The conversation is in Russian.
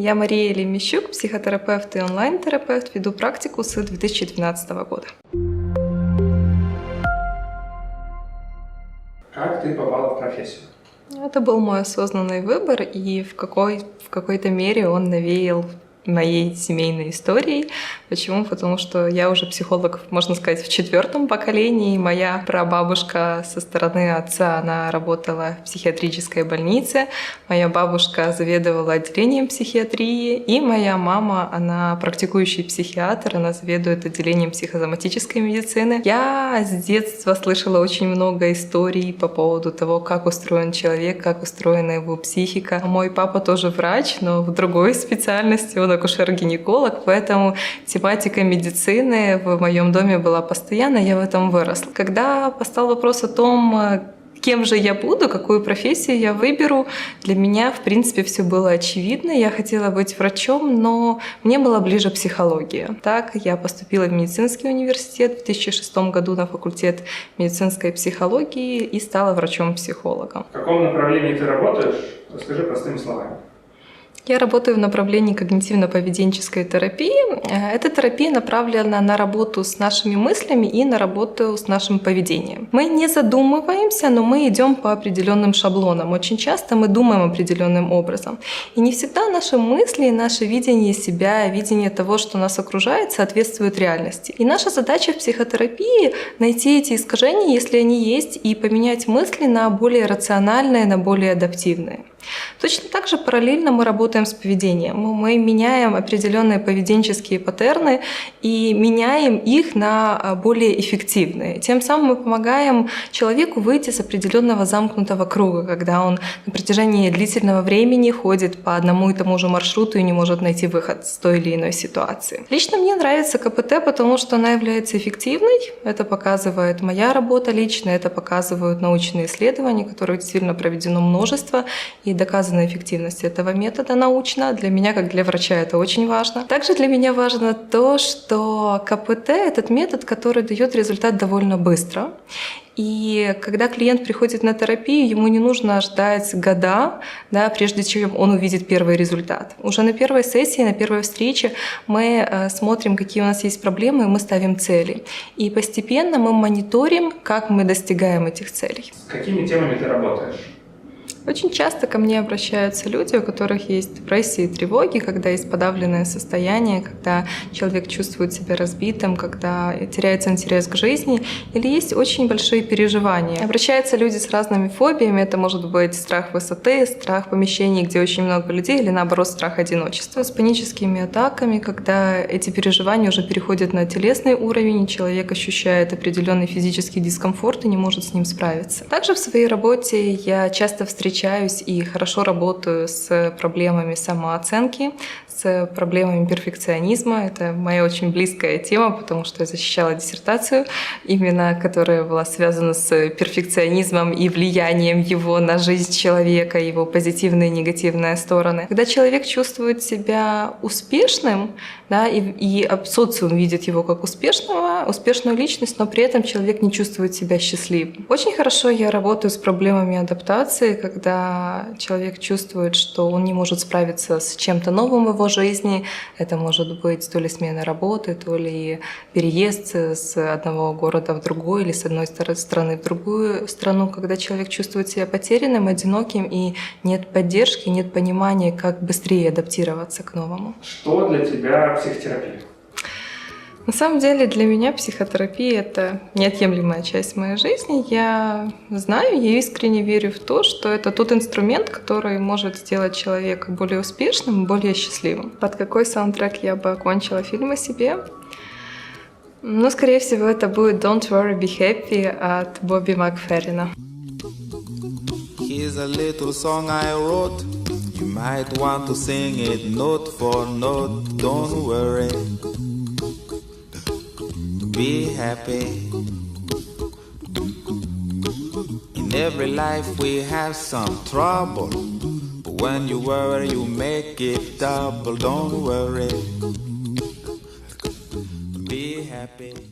Я Мария Лемещук, психотерапевт и онлайн-терапевт, веду практику с 2012 года. Как ты попала в профессию? Это был мой осознанный выбор, и в, какой, в какой-то мере он навеял моей семейной историей. Почему? Потому что я уже психолог, можно сказать, в четвертом поколении. Моя прабабушка со стороны отца, она работала в психиатрической больнице. Моя бабушка заведовала отделением психиатрии. И моя мама, она практикующий психиатр, она заведует отделением психосоматической медицины. Я с детства слышала очень много историй по поводу того, как устроен человек, как устроена его психика. Мой папа тоже врач, но в другой специальности. Он акушер-гинеколог, поэтому тематика медицины в моем доме была постоянно, я в этом выросла. Когда постал вопрос о том, э, кем же я буду, какую профессию я выберу, для меня, в принципе, все было очевидно. Я хотела быть врачом, но мне была ближе психология. Так, я поступила в медицинский университет в 2006 году на факультет медицинской психологии и стала врачом-психологом. В каком направлении ты работаешь? Расскажи простыми словами. Я работаю в направлении когнитивно-поведенческой терапии. Э, эта терапия направлена на работу с нашими мыслями и на работу с нашим поведением. Мы не задумываемся, но мы идем по определенным шаблонам. Очень часто мы думаем определенным образом. И не всегда наши мысли, наше видение себя, видение того, что нас окружает, соответствует реальности. И наша задача в психотерапии — найти эти искажения, если они есть, и поменять мысли на более рациональные, на более адаптивные. Точно так же параллельно мы работаем с поведением. Мы меняем определенные поведенческие паттерны и меняем их на а, более эффективные. Тем самым мы помогаем человеку выйти с определенного замкнутого круга, когда он на протяжении длительного времени ходит по одному и тому же маршруту и не может найти выход с той или иной ситуации. Лично мне нравится КПТ, потому что она является эффективной. Это показывает моя работа лично, это показывают научные исследования, которых действительно проведено множество, и доказана эффективность этого метода научно. Для меня, как для врача, это очень важно. Также для меня важно то, что КПТ — этот метод, который дает результат довольно быстро. И когда клиент приходит на терапию, ему не нужно ждать года, да, прежде чем он увидит первый результат. Уже на первой сессии, на первой встрече мы э, смотрим, какие у нас есть проблемы, и мы ставим цели. И постепенно мы мониторим, как мы достигаем этих целей. С какими темами ты работаешь? Очень часто ко мне обращаются люди, у которых есть депрессии и тревоги, когда есть подавленное состояние, когда человек чувствует себя разбитым, когда теряется интерес к жизни, или есть очень большие переживания. Обращаются люди с разными фобиями, это может быть страх высоты, страх помещений, где очень много людей, или наоборот страх одиночества. С паническими атаками, когда эти переживания уже переходят на телесный уровень, и человек ощущает определенный физический дискомфорт и не может с ним справиться. Также в своей работе я часто встречаю встречаюсь и хорошо работаю с проблемами самооценки, с проблемами перфекционизма. Это моя очень близкая тема, потому что я защищала диссертацию, именно которая была связана с перфекционизмом и влиянием его на жизнь человека, его позитивные и негативные стороны. Когда человек чувствует себя успешным, да, и, и социум видит его как успешного, успешную личность, но при этом человек не чувствует себя счастливым. Очень хорошо я работаю с проблемами адаптации, когда человек чувствует, что он не может справиться с чем-то новым в его жизни. Это может быть то ли смена работы, то ли переезд с одного города в другой или с одной страны в другую страну, когда человек чувствует себя потерянным, одиноким и нет поддержки, нет понимания, как быстрее адаптироваться к новому. Что для тебя психотерапия? На самом деле для меня психотерапия — это неотъемлемая часть моей жизни. Я знаю, я искренне верю в то, что это тот инструмент, который может сделать человека более успешным, более счастливым. Под какой саундтрек я бы окончила фильм о себе? Ну, скорее всего, это будет «Don't Worry, Be Happy» от Бобби Макферрина. Here's a little song I wrote. You might want to sing it note for note. Don't worry. be happy. In every life we have some trouble, but when you worry, you make it double. Don't worry, be happy.